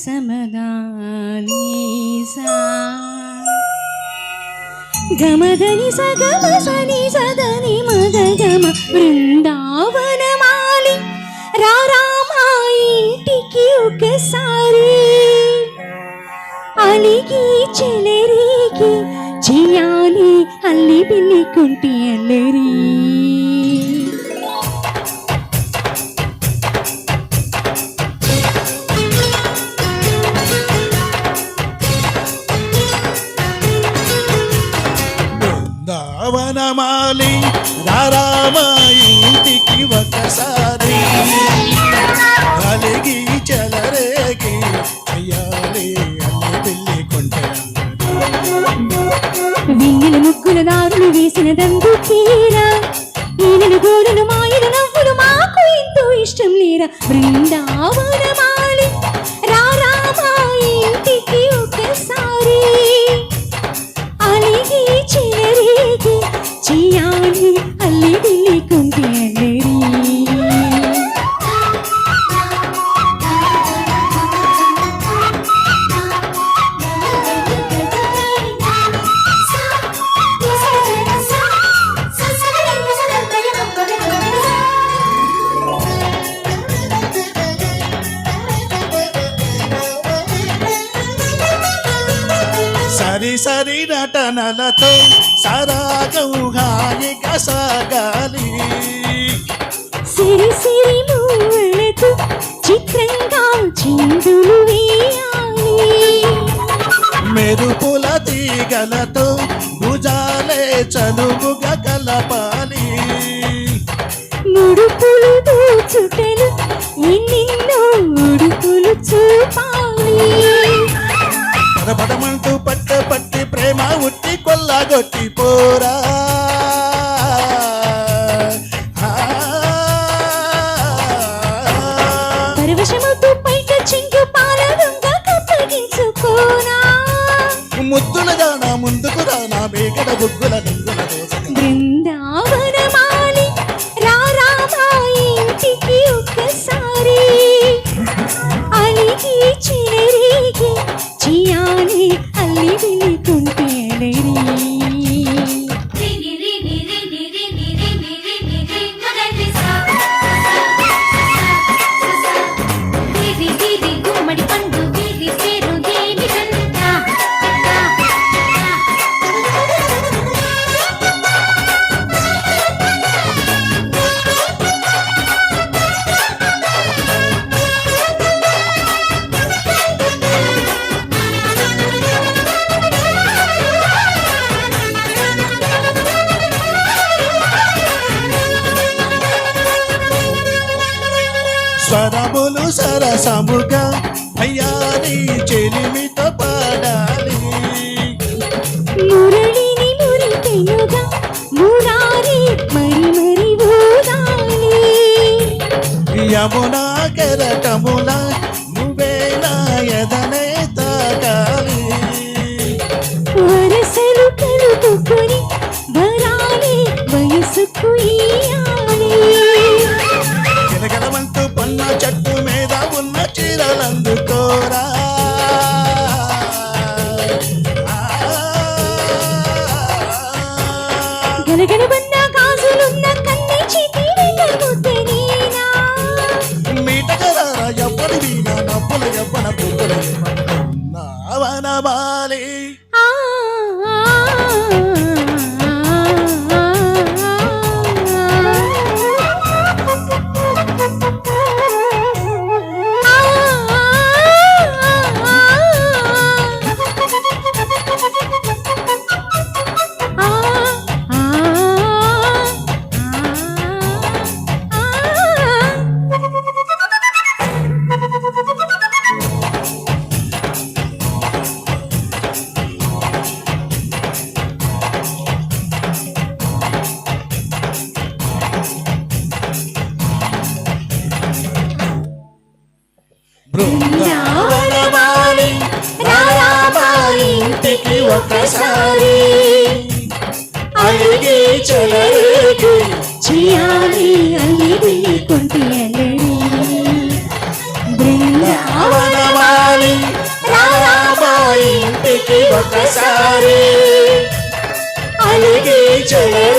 సమదానీసా గమదని సగమ సని సదని మగ గమ బృందావనమాలి రామా ఇంటికి ఒకసారి అలిగి చెలరికి చెయ్యాలి అల్లి పిల్లి కుంటి అల్లరి బృందావనమాలి రారామ ఇంటికి ఒకసారి కలిగి చెలరేగి అయ్యాలి అల్లి పెళ్ళి ముగ్గుల దారులు వేసిన దండు తీరా ఈనెలు గోరులు మాయలు నవ్వులు మాకు ఎంతో ఇష్టం లేరా. బృందావనమా సరి సరి నటనలతో సరాగం హాయిగా సాగాలి సిరి సిరి మూవలతో చిత్రంగా చిందులు మెరుపుల తీగలతో భుజాలే చనువుగా కలపాలి. ముడుపులు ముద్దుల దానా ముందుకు రానా వేగడ బుగ్గుల నింగుల స్వరములు సరసముగా అయ్యా నీ నవ్వుల ఎవ్వన బృందావనమాలి ఇంటికి ఒకసారి అలిగి చెలరేగి చేయాలి అలిగి కుంటి అలిగి. బృందావనమాలి ఇంటికి ఒకసారి అలిగి చెలరే